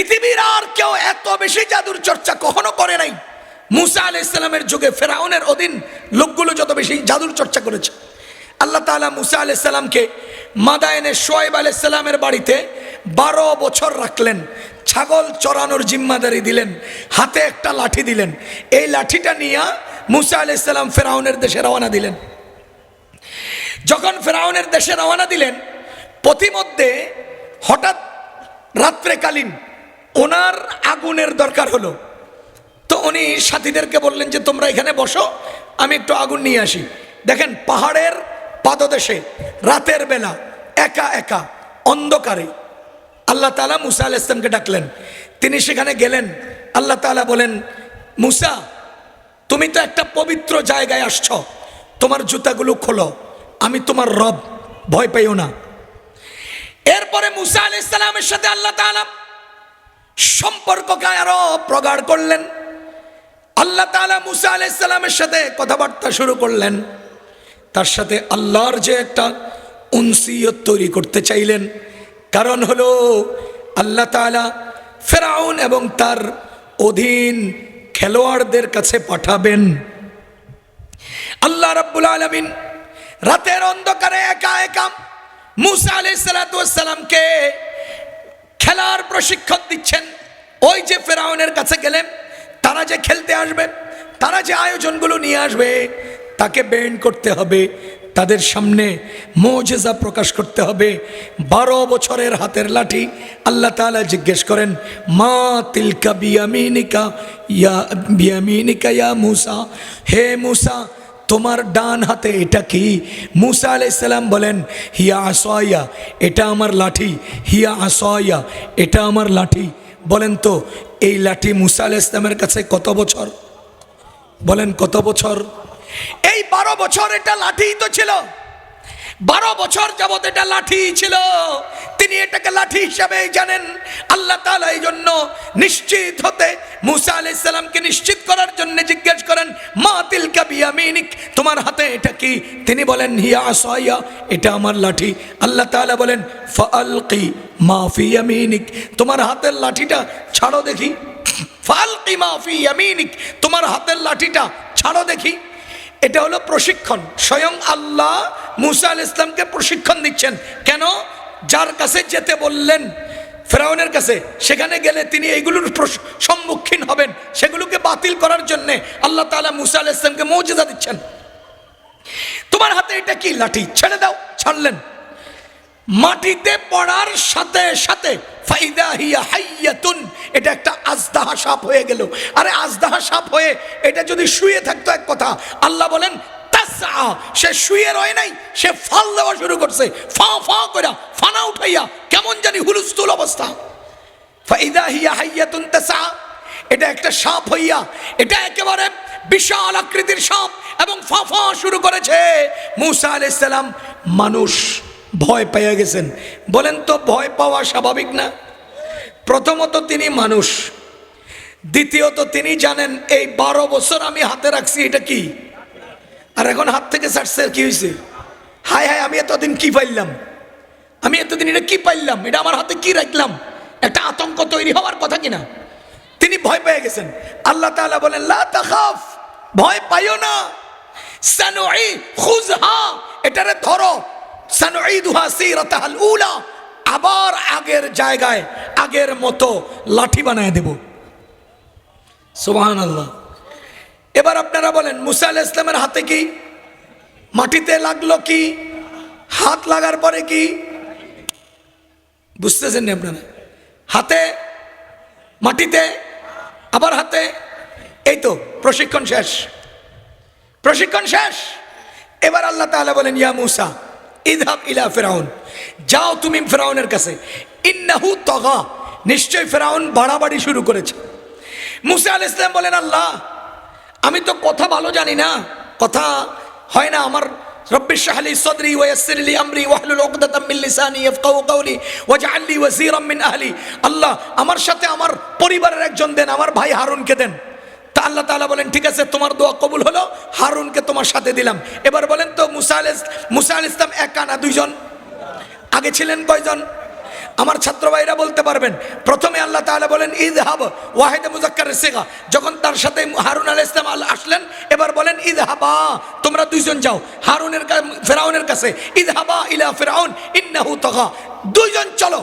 পৃথিবীর আর কেউ এত বেশি জাদুর চর্চা কখনো করে নাই। মুসা আলাহ ইসলামের যুগে ফেরাউনের অধীন লোকগুলো যত বেশি জাদুর চর্চা করেছে। আল্লাহ তাআলা মুসা আলাহ ইসলামকে মাদায়নে শোয়েব আলাহ ইসলামের বাড়িতে বারো বছর রাখলেন, ছাগল চড়ানোর জিম্মাদারি দিলেন, হাতে একটা লাঠি দিলেন। এই লাঠিটা নিয়ে মুসা আলাহ ইসলাম ফেরাউনের দেশে রওনা দিলেন। যখন ফেরাউনের দেশে রওনা দিলেন, পথিমধ্যে হঠাৎ রাত্রেকালীন ওনার আগুনের দরকার হলো। তো উনি সাথীদেরকে বললেন যে, তোমরা এখানে বসো, আমি একটু আগুন নিয়ে আসি। দেখেন, পাহাড়ের পাদদেশে রাতের বেলা একা একা, অন্ধকারে আল্লাহ তালা মুসা আল ইসলামকে ডাকলেন। তিনি সেখানে গেলেন। আল্লাহ তালা বলেন, মুসা, তুমি তো একটা পবিত্র জায়গায় আসছ। তোমার জুতাগুলো খোলো। আমি তোমার রব, ভয় পাইও না। এরপরে মুসা আল ইসলামের সাথে আল্লাহ তাআলা সম্পর্ককে আরও প্রগাঢ় করলেন। আল্লাহ তাআলা মুসা আল ইসলামের সাথে কথাবার্তা শুরু করলেন। তার সাথে আল্লাহর যে একটা উনসিয়ত তৈরি করতে চাইলেন। কারণ হলো আল্লাহ তাআলা ফেরাউন এবং তার অধীন খেলোয়াড়দের কাছে পাঠাবেন। আল্লাহ রাব্বুল আলামিন রাতের অন্ধকারে একা একা মুসা ওয়াস সালামকে খেলার প্রশিক্ষণ দিচ্ছেন। ওই যে ফেরাউনের কাছে গেলেন, তারা যে খেলতে আসবে, তারা যে আয়োজনগুলো নিয়ে আসবে, তাকে বেন্ড করতে হবে। তাদের সামনে মোজেজা প্রকাশ করতে হবে। বারো বছরের হাতের লাঠি, আল্লাহ তাআলা জিজ্ঞেস করেন, মা তিলকা বিয়ামিনিকা, ইয়া বিয়ামিনিকা ইয়া মুসা? হে মুসা তোমার ডান হাতে এটা কি? মুসা আলাইসাল্লাম বলেন, হিয়া আসয়া, এটা আমার লাঠি। হিয়া আসয়া, এটা আমার লাঠি। বলেন তো, এই লাঠি মুসা আলাহ ইসলামের কাছে কত বছর? বলেন, কত বছর? এই বারো বছর এটা লাঠি তো ছিল। বারো বছর যাবত এটা লাঠি ছিল। তিনি এটাকে লাঠি হিসাবে জানেন। আল্লাহ তাআলা এই জন্য নিশ্চিত হতে মুসা আলাইহিস সালামকে নিশ্চিত করার জন্য জিজ্ঞেস করেন, মা তিলকা বিয়ামিনিক, তোমার হাতে এটা কি? তিনি বলেন, হিয়া আসায়া এটা আমার লাঠি। আল্লাহ তাআলা বলেন ফালকি মা ফি ইয়ামিনিক, তোমার হাতের লাঠিটা ছাড়ো দেখি। ফালকি মা ফি ইয়ামিনিক, তোমার হাতের লাঠিটা ছাড়ো দেখি। এটা হলো প্রশিক্ষণ। স্বয়ং আল্লাহ মুসা আল ইসলামকে প্রশিক্ষণ দিচ্ছেন। কেন? যার কাছে যেতে বললেন, ফেরাউনের কাছে, সেখানে গেলে তিনি এইগুলোর সম্মুখীন হবেন। সেগুলোকে বাতিল করার জন্যে আল্লাহ তালা মুসা আল ইসলামকে মৌজেদা দিচ্ছেন। তোমার হাতে এটা কি লাঠি? ছেড়ে দাও, ছাড়লেন। মাটিতে পড়ার সাথে সাথে ফাইদা এটা একটা আজদাহা সাপ হয়ে গেল। আরে আজদাহা সাপ হয়ে এটা যদি শুয়ে থাকতো এক কথা, আল্লাহ বলেন সে শুয়ে রয় নাই, সে ফাল দেওয়া শুরু করছে। ফা ফা করে ফানা উঠাইয়া কেমন জানি হুলস্থুল অবস্থা। ফাইদা হিয়া হাইয়াতুন তাসআ এটা একটা সাপ হইয়া, এটা একেবারে বিশাল আকৃতির সাপ এবং ফাফা শুরু করেছে। মুসা আলাইহিস সালাম মানুষ ভয় পেয়ে গেছেন। বলেন তো, ভয় পাওয়া স্বাভাবিক না? প্রথমত তিনি মানুষ, দ্বিতীয়ত তিনি জানেন, এই বারো বছর আমি হাতে রাখছি, এটা কি? আর এখন হাত থেকে ছাড়ছে কি হয়েছে হায় হায়, আমি এতদিন কি পাইলাম? আমি এতদিন এটা কি পাইলাম? এটা আমার হাতে কি রাখলাম? একটা আতঙ্ক তৈরি হওয়ার কথা কিনা? তিনি ভয় পেয়ে গেছেন। আল্লাহ তাআলা বলেন, লা তাখাফ, ভয় পাইও না। সানুই খুযহা, এটারে ধরো। সানুইদুহা সিরাতাহাল উলা, আবার আগের জায়গায় আগের মতো লাঠি বানায় দেব। সুবহানাল্লাহ। এবার আপনারা বলেন, মুসা আলাইহিস ইসলামের হাতে কি? মাটিতে লাগল কি? হাত লাগার পরে কি? বুঝতেছেন না আপনারা? হাতে? মাটিতে? আবার হাতে? এই তো, প্রশিক্ষণ শেষ। প্রশিক্ষণ শেষ। এবার আল্লাহ তাআলা বলেন, ইয়া মুসা ইদহাব ইলা ফেরাউন। যাও তুমি ফেরাউনের কাছে। ইন্নাহু তগা। নিশ্চয় ফেরাউন বাড়াবাড়ি শুরু করেছে। মুসা আল ইসলাম বলেন, আল্লাহ আমি তো কথা ভালো জানি না। কথা হয় না আমার শাহলি সদরি ওয়াসির লি আমরি ওয়াহলুল উকদাতাম মিন লিসানি ইয়াফকাহু কওলি ওয়াজআল লি ওয়াজিরাম মিন আহলি। আল্লাহ আমার সাথে আমার পরিবারের একজন দেন, আমার ভাই হারুনকে দেন। তা আল্লাহ তাআলা বলেন, ঠিক আছে, তোমার দোয়া কবুল হলো, হারুনকে তোমার সাথে দিলাম। এবার বলেন তো মুসা আল মুসা আল ইসলাম একা না দুইজন। আগে ছিলেন কয়জন? আমার ছাত্র ভাইরা বলতে পারবেন। প্রথমে আল্লাহ তাআলা বলেন ঈদ হাব ওয়াহেদ মুজাক্কার শেখা যখন তার সাথে হারুন আল ইসলাম আল আসলেন, এবার বলেন ঈদ হাবা তোমরা দুইজন যাও, হারুনের ফেরাউনের কাছে। ঈদ হাবা ইলা ফেরাউন, ইন্নাহু তগা। দুইজন চলো।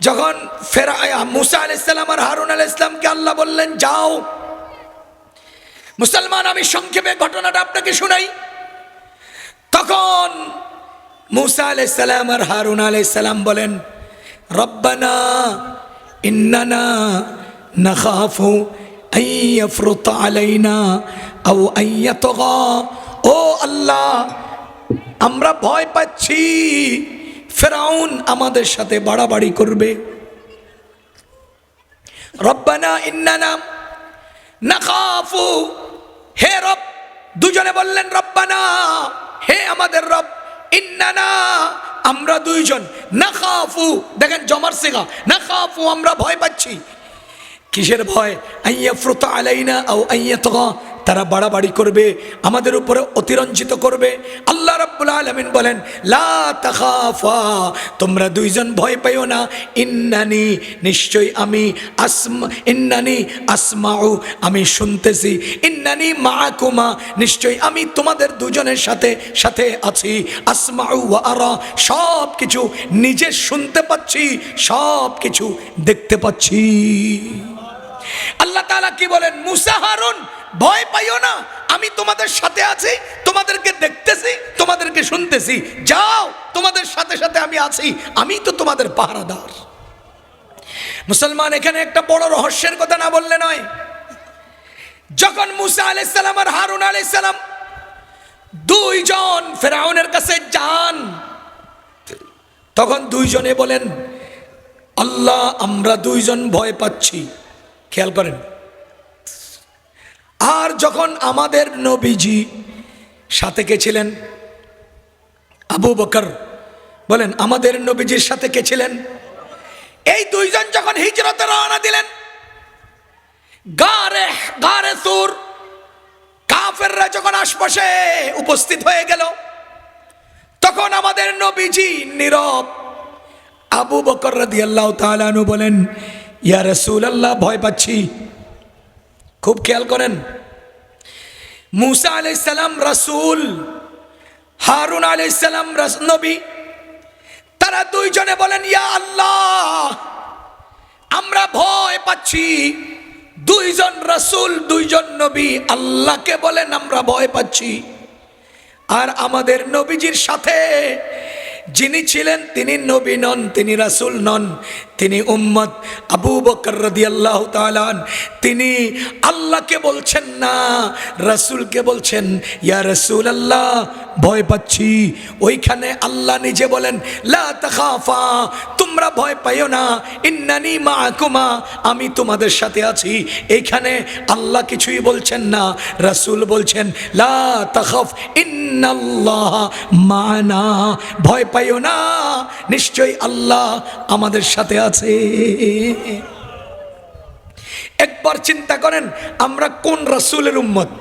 যখন ফেরা মুসা আল ইসলাম আর হারুন আল ইসলামকে আল্লাহ বললেন, যাও। মুসলমান, আমি সংক্ষেপে ঘটনাটা আপনাকে শুনাই। তখন মুসা আলাইসালাম আর হারুন আলাইসালাম বলেন, রব্বানা ইন্নানা নাখাফু আইয়াফরুত আলাইনা আও আইয়াতগা ও আল্লাহ, আমরা ভয় পাচ্ছি, ফেরাউন আমাদের সাথে বাড়াবাড়ি করবে। রব্বানা ইন্নানা নাখাফু, হে রব, দুজনে বললেন, রব্বানা, হে আমাদের রব। ইন্নানা, আমরা দুইজন। না খাফু দেখেন জমার সিগা। নাখাফু, আমরা ভয় পাচ্ছি। কিসের ভয়? আইয়া ফ্রুতা আলাইনা আও আইয়া তগা। তারা বাড়াবাড়ি করবে, আমাদের উপরে অতিরঞ্জিত করবে। আল্লাহ রাব্বুল আলামিন বলেন, লা তোমরা দুইজন ভয় পাইও না। ইন্নানি, নিশ্চয়ই আমি আসমা, ইন্নানি আসমাউ, আমি শুনতেছি। ইন্নানি মাআকুমা, নিশ্চয়ই আমি তোমাদের দুজনের সাথে সাথে আছি। আসমাউ আরা সব কিছু নিজে শুনতে পাচ্ছি সব কিছু দেখতে পাচ্ছি। আল্লাহ তাআলা কি বলেন? মুসা হারুন, ভয় পাইও না। আমি তোমাদের সাথে আছি, তোমাদেরকে দেখতেছি, তোমাদেরকে শুনতেছি। যাও, তোমাদের সাথে সাথে আমি আছি। আমি তো তোমাদের পাহারাদার। মুসলমান, এখানে একটা বড় রহস্যের কথা না বললে নয়। যখন মুসা আলাইসালাম আর হারুন আলাইসালাম দুইজন ফেরাউনের কাছে যান, তখন দুইজনে বলেন, আল্লাহ, আমরা দুইজন ভয় পাচ্ছি। খেয়াল করেন। আর যখন আমাদের নবীজি সাথে কে ছিলেন? আবু বকর বলেন, আমাদের নবীজির সাথে কে ছিলেন? এই দুইজন যখন হিজরতে রওনা দিলেন, গারে গারে সুর, কাফেররা যখন আশপাশে উপস্থিত হয়ে গেল, তখন আমাদের নবীজি নীরব আবু বকর রাদিয়াল্লাহু তাআলা বলেন ইয়া রাসূলুল্লাহ, ভয় পাচ্ছি। খুব খেয়াল করেন। মুসা আলাইসালাম রাসূল, হারুন আলাইসালাম নবী, তারা দুইজনে বলেন, ইয়া আল্লাহ, আমরা ভয় পাচ্ছি। দুইজন রাসূল, দুইজন নবী, আল্লাহকে বলেন, আমরা ভয় পাচ্ছি। আর আমাদের নবীজির সাথে যিনি ছিলেন, তিনি নবী নন, তিনি রাসূল নন। তিনি উম্মত আবু বকর আল্লাহ তাআলা তিনি আল্লাহকে বলছেন না, রাসূলকে বলছেন, ইয়া রাসূল আল্লাহ ভয় পাচ্ছি। ওইখানে আল্লাহ নিজে বলেন, লা তোমরা ভয় পাইও না, ইন্নানি মাআকুমা আমি তোমাদের সাথে আছি। এইখানে আল্লাহ কিছুই বলছেন না, রাসূল বলছেন, লা ইন্নাল্লাহ মানা। ভয় পাইও না, নিশ্চয়ই আল্লাহ আমাদের সাথে আছে একবার চিন্তা করেন, আমরা কোন রাসূলের উম্মত?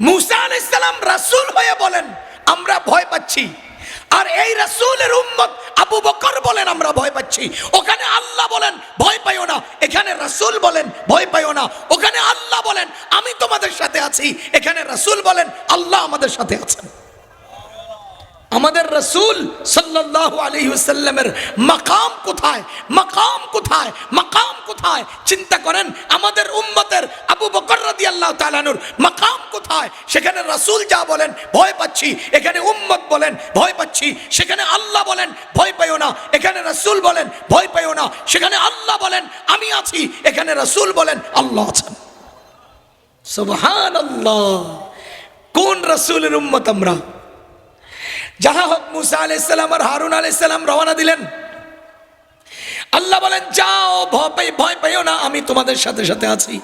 মুসা আল ইসলাম রাসূল হয়ে বলেন, আমরা ভয় পাচ্ছি। আর এই রাসূলের উম্মত আবু বকর বলেন, আমরা ভয় পাচ্ছি। ওখানে আল্লাহ বলেন, ভয় পাইও না। এখানে রাসূল বলেন, ভয় পাইও না। ওখানে আল্লাহ বলেন, আমি তোমাদের সাথে আছি। এখানে রাসূল বলেন, আল্লাহ আমাদের সাথে আছেন। আমাদের রসুল সাল্লাল্লাহু আলাইহি ওয়াসাল্লামের মাকাম কোথায়? মাকাম কোথায়? মাকাম কোথায়? চিন্তা করেন, আমাদের উম্মতের আবু বকর রাদিয়াল্লাহু তাআলার মাকাম কোথায়? সেখানে রসুল যা বলেন, ভয় পাচ্ছি। এখানে উম্মত বলেন, ভয় পাচ্ছি। সেখানে আল্লাহ বলেন, ভয় পাইও না। এখানে রাসূল বলেন, ভয় পাইও না। সেখানে আল্লাহ বলেন, আমি আছি। এখানে রাসূল বলেন, আল্লাহ আছেন। সুবহানাল্লাহ। কোন রাসূলের উম্মত আমরা? যাহা হোক মুসা আলাইসালাম আর হারুন আলাইসালাম রওনা দিলেন। আল্লাহ বলেন, যাও, ভয় ভয় পাইও না, আমি তোমাদের সাথে সাথে আছি।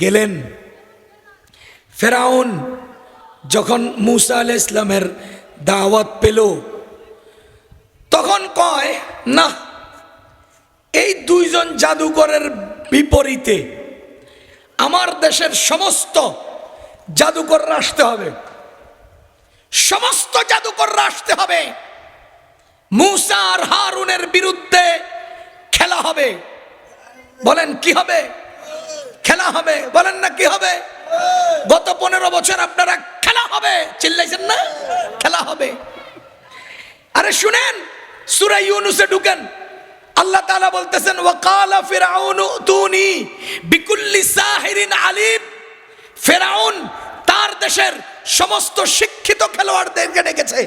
গেলেন। ফেরাউন যখন মুসা আলাহ ইসলামের দাওয়াত পেল, তখন কয়, না, এই দুইজন জাদুকরের বিপরীতে আমার দেশের সমস্ত জাদুকররা আসতে হবে। সমস্ত জাদুকররা আসতে হবে। মুসা আর হারুনের বিরুদ্ধে খেলা হবে। বলেন, কি হবে? খেলা হবে। বলেন না, কি হবে? গত পনেরো বছর আপনারা খেলা হবে। চিল্লাইছেন না? খেলা হবে। আরে শুনেন, সূরা ইউনুসে ঢুকেন। আল্লাহ তাআলা বলতেছেন, ওয়াকালা ফিরাউন তুনি বিকুল্লি সাহিরিন আলিম। ফেরাউন তার দেশের সমস্ত শিক্ষিত খেলোয়াড়দেরকে ডেকেছে।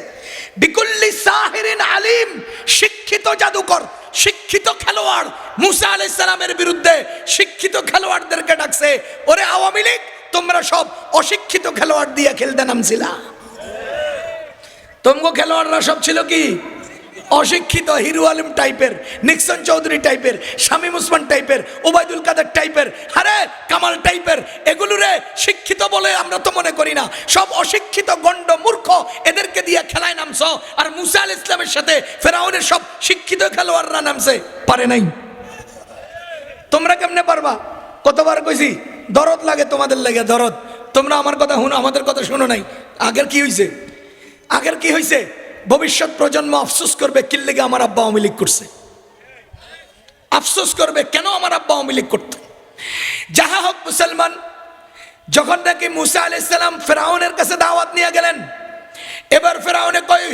বিকুল্লি সাহিরিন আলিম, শিক্ষিত জাদুকর, শিক্ষিত খেলোয়াড় মুসা আলাইহিস সালামের বিরুদ্ধে শিক্ষিত খেলোয়াড়দেরকে ডাকছে। ওরে আওয়ামী লীগ, তোমরা সব অশিক্ষিত খেলোয়াড় দিয়ে খেলতে নামছিলা। তোমগো খেলোয়াড়রা সব ছিল কি? অশিক্ষিত হিরু আলম টাইপের, নিক্সন চৌধুরী টাইপের, শামীম উসমান টাইপের, ওবায়দুল কাদের টাইপের, আরে কামাল টাইপের, এগুলোরে শিক্ষিত বলে আমরা তো মনে করি না। সব অশিক্ষিত, গণ্ড, মূর্খ, এদেরকে দিয়ে খেলায় নামছ। আর মুসা আল ইসলামের সাথে ফেরাউনের সব শিক্ষিত খেলোয়াড়রা নামছে। পারে নাই। তোমরা কেমনে পারবা? কতবার কইছি, দরদ লাগে তোমাদের লাগে, দরদ। তোমরা আমার কথা শুনো, আমাদের কথা শুনো নাই। আগের কি হইছে? আগের কি হয়েছে ভবিষ্যৎ প্রজন্ম আফসোস করবে কিল্লিগে আমার আব্বা আওয়ামী লীগ করছে। আফসোস করবে, কেন আমার আব্বা আওয়ামী লীগ করত? যাহা হোক মুসলমান, যখন নাকি মুসা আলাইসাল্লাম ফেরাউনের কাছে দাওয়াত নিয়ে গেলেন, এবার ফেরাউনে কই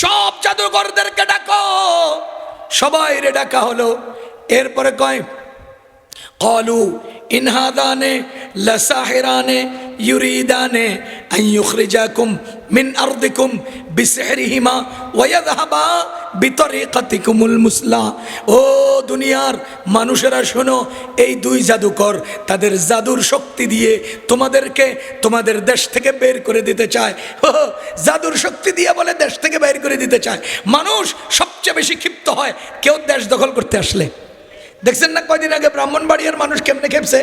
সব জাদুঘরদেরকে ডাকো। সবাই রে ডাকা হলো। এরপরে কয়, কলু ইনহাদানে লসাহিরানে ইউরিদানে আইয়ুখরিজাকুম মিন আরদিকুম বিসহরিহিমা ওয়ায়াযহাবা বিতরিকাতিকুমুল মুসলা ও দুনিয়ার মানুষেরা শোনো, এই দুই জাদুকর তাদের জাদুর শক্তি দিয়ে তোমাদেরকে তোমাদের দেশ থেকে বের করে দিতে চায়। ও জাদুর শক্তি দিয়ে বলে দেশ থেকে বের করে দিতে চায়। মানুষ সবচেয়ে বেশি ক্ষিপ্ত হয়, কেউ দেশ দখল করতে আসলে। দেখছেন না কয়দিন আগে ব্রাহ্মণবাড়িয়ার মানুষ কেমনে খেপছে?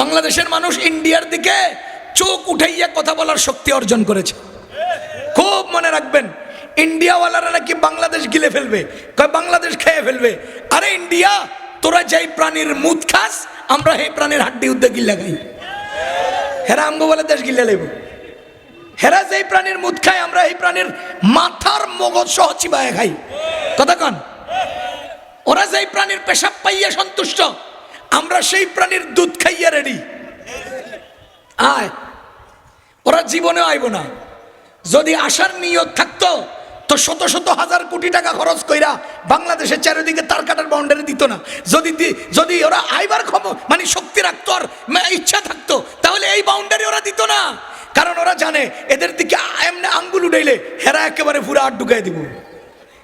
বাংলাদেশের মানুষ ইন্ডিয়ার দিকে চোখ উঠাইয়া কথা বলার শক্তি অর্জন করেছে। খুব মনে রাখবেন, ইন্ডিয়াওয়ালারা নাকি বাংলাদেশ গিলে ফেলবে, কয় বাংলাদেশ খেয়ে ফেলবে। আরে ইন্ডিয়া, তোরা যেই প্রাণীর মুদ খাস, আমরা সেই প্রাণীর হাড্ডি উদ্দে গিল্লা খাই। হেরা আমগো বলে দেশ গিলে লেব হেরা যেই প্রাণীর মুদ খায়, আমরা এই প্রাণীর মাথার মগজ সহ চিবায় খাই। কথা কন? ওরা যেই প্রাণীর পেশাব পাইয়া সন্তুষ্ট, আমরা সেই প্রাণীর দুধ খাইয়া রেডি আয়। ওরা জীবনে আইব না। যদি আসার নিয়ত থাকতো, তো শত শত হাজার কোটি টাকা খরচ কইরা বাংলাদেশের চারিদিকে তার কাটার বাউন্ডারি দিত না। যদি যদি ওরা আইবার ক্ষম মানে শক্তি রাখতো আর ইচ্ছা থাকতো, তাহলে এই বাউন্ডারি ওরা দিত না। কারণ ওরা জানে, এদের দিকে এমনি আঙ্গুল উঠাইলে হেরা একেবারে পুরো আট ঢুকাই দিব।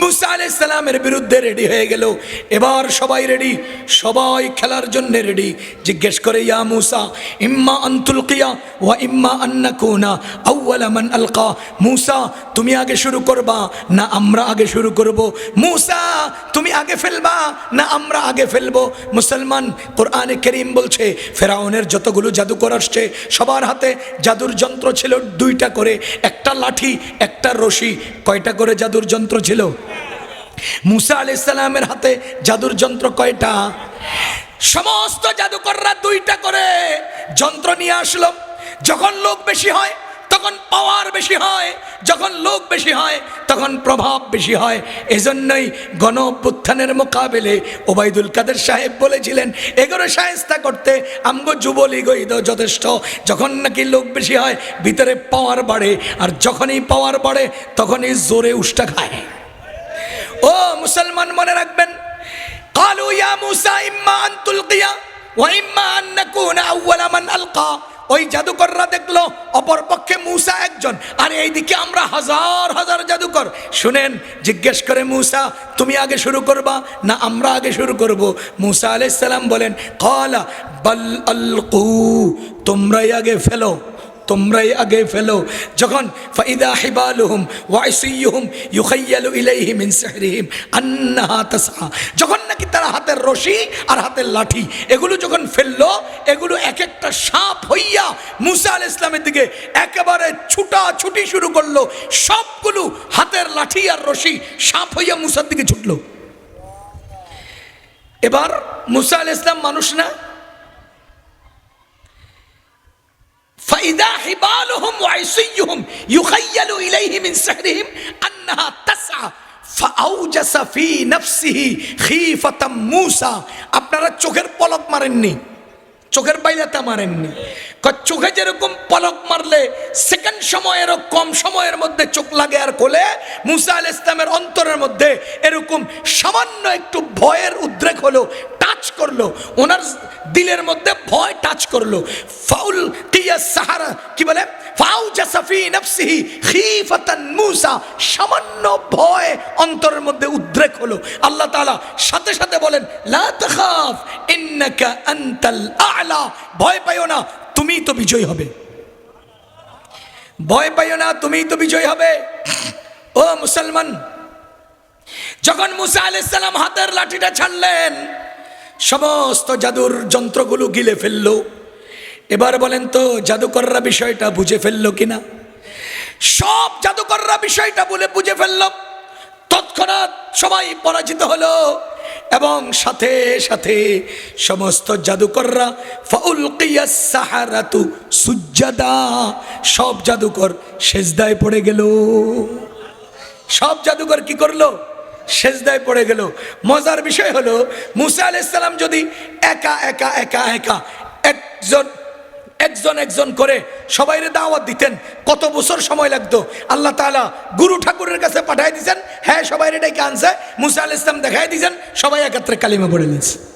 মুসা সালামের বিরুদ্ধে রেডি হয়ে গেল। এবার সবাই রেডি সবাই খেলার জন্য রেডি জিজ্ঞেস করে, ইয়া মুসা, ইম্মা আনতুল কিয়া ওয়া ইম্মা আন্নাকুনা আউওয়ালা মান আলকা? মুসা, তুমি আগে শুরু করবা, না আমরা আগে শুরু করব? মুসা, তুমি আগে ফেলবা, না আমরা আগে ফেলব। মুসলমান, কোরআনে করিম বলছে, ফেরাউনের যতগুলো জাদুকর আসছে, সবার হাতে জাদুর যন্ত্র ছিল দুইটা করে, একটা লাঠি, একটা রশি, কয়টা করে জাদুর যন্ত্র ছিল? মুসা আলাইসালামের হাতে জাদুর যন্ত্র কয়টা? সমস্ত জাদুকররা দুইটা করে যন্ত্র নিয়ে আসলো। যখন লোক বেশি হয় যখন পাওয়ার বেশি হয়, যখন লোক বেশি হয়, তখন প্রভাব বেশি হয়। এজন্যই গণ অভ্যুত্থানের মোকাবেলে ওবায়দুল কাদের সাহেব বলেছিলেন এগুলো সাহেস্তা করতে আমগো যুবলীগ যথেষ্ট। যখন নাকি লোক বেশি হয়, ভিতরে পাওয়ার বাড়ে, আর যখনই পাওয়ার বাড়ে, তখনই জোরে উষ্টা খায়। ও মুসলমান মনে রাখবেন قالوا মুসা موسى إما أن تلقي وإما أن نكون أول মান আলকা। ওই জাদুকররা দেখল অপর পক্ষে মুসা একজন। আর এইদিকে আমরা হাজার হাজার জাদুকর। শুনেন, জিজ্ঞেস করে মূসা, তুমি আগে শুরু করবা না আমরা আগে শুরু করব? মুসা আলাইসাল্লাম বলেন কলা বাল আলকু, তোমরাই আগে ফেলো, তোমরাই আগে ফেলো। যখন, ফাইদা হিবালুহুম ওয়াইসিয়ুহুম ইউখাইয়ালু ইলাইহি মিন সিহরিহিম আন্নাহা তাসআ। যখন নাকি তারা হাতের রশি আর হাতের লাঠি এগুলো যখন ফেললো এগুলো এক একটা সাপ হইয়া মুসা আল ইসলামের দিকে একেবারে ছুটা ছুটি শুরু করলো সবগুলো হাতের লাঠি আর রশি সাপ হইয়া মুসার দিকে ছুটলো এবার মুসা আল ইসলাম মানুষ না فإذا حبالهم وعصيهم يخيل إليه من سحرهم أنها تسعى আপনারা চোখের পলক মারেননি। চোখের বাইরেটা মারেননি। চোখে যেরকম পলক মারলে সেকেন্ড সময়েরও কম সময়ের মধ্যে চোখ লাগে আর কোলে, মুসা আল ইসলামের অন্তরের মধ্যে এরকম সামান্য একটু ভয়ের উদ্রেক হলো টাচ করল, ওনার দিলের মধ্যে ভয় টাচ করল। ফাউল কিয়া সাহারা, কি বলে? সামান্য ভয় অন্তরের মধ্যে উদ্রেক হলো। আল্লাহ তাআলা সাথে সাথে বলেন, লা তাখাফ, ইন্নাকা আনতাল ভয় পাইও না, তুমিই তো বিজয়ী হবে। ভয় পাইও না, তুমিই তো বিজয়ী হবে। ও মুসলমান, যখন মুসা আলাইহিস সালাম হাতের লাঠিটা ছাড়লেন, সমস্ত জাদুর যন্ত্রগুলো গিলে ফেলল। এবার বলেন তো, জাদুকররা বিষয়টা বুঝে ফেলল কিনা? সব জাদুকররা বিষয়টা বলে বুঝে ফেলল। তৎক্ষণাৎ সবাই পরাজিত হলো এবং সাথে সাথে সমস্ত জাদুকররা ফাউল সাহারাতু সুজ্জাদা, সব জাদুকর সেজদায় পড়ে গেল। সব জাদুকর কি করল? সেজদায় পড়ে গেল। মজার বিষয় হলো, মুসা আলাইসাল্লাম যদি একা একা একা একা একজন একজন একজন করে সবাইরে দাওয়াত দিতেন। কত বছর সময় লাগতো? আল্লাহ তালা গুরু ঠাকুরের কাছে পাঠাই দিয়েছেন হ্যাঁ সবাই ডেকে আনছে। মুসা আল ইসলাম দেখাই দিয়েছেন সবাই একাত্রে কালিমা পড়ে নিয়েছে।